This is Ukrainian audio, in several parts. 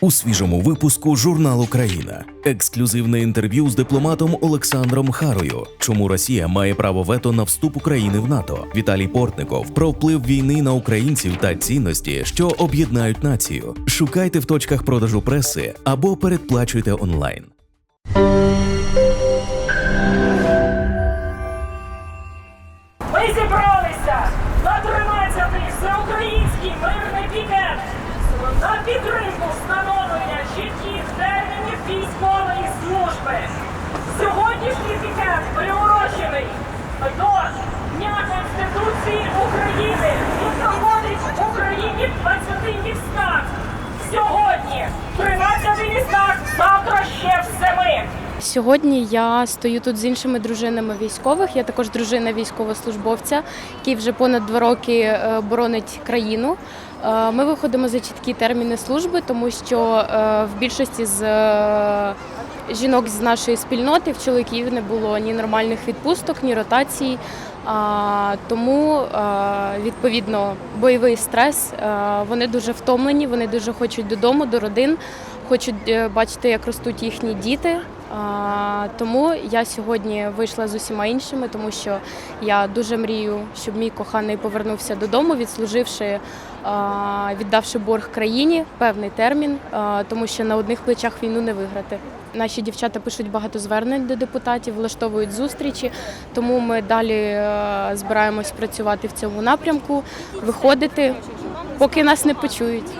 У свіжому випуску журналу Країна ексклюзивне інтерв'ю з дипломатом Олександром Харою. Чому Росія має право вето на вступ України в НАТО? Віталій Портников про вплив війни на українців та цінності, що об'єднають націю. Шукайте в точках продажу преси або передплачуйте онлайн. Ми зібралися на 13-й всеукраїнський мирний пікет на підтримку Сьогодні я стою тут з іншими дружинами військових. Я також дружина військовослужбовця, який вже понад два роки е, боронить країну. Е, Ми виходимо за чіткі терміни служби, тому що е, в більшості з жінок з нашої спільноти в чоловіків не було ні нормальних відпусток, ні ротацій. Тому відповідно бойовий стрес. Вони дуже втомлені, вони дуже хочуть додому, до родин, хочуть бачити, як ростуть їхні діти. Тому я сьогодні вийшла з усіма іншими, тому що я дуже мрію, щоб мій коханий повернувся додому, відслуживши, віддавши борг країні певний термін, тому що на одних плечах війну не виграти. Наші дівчата пишуть багато звернень до депутатів, влаштовують зустрічі, тому ми далі е, збираємось працювати в цьому напрямку, виходити, поки нас не почують.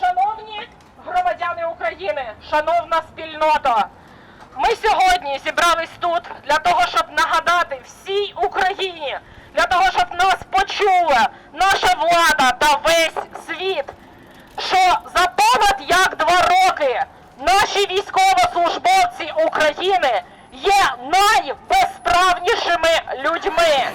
Шановні громадяни України, шановна спільнота, ми сьогодні зібрались тут для того, щоб нагадати всій Україні, для того, щоб нас почула наша влада та весь світ, що за понад як два роки наші військовослужбовці України є найбезправнішими людьми.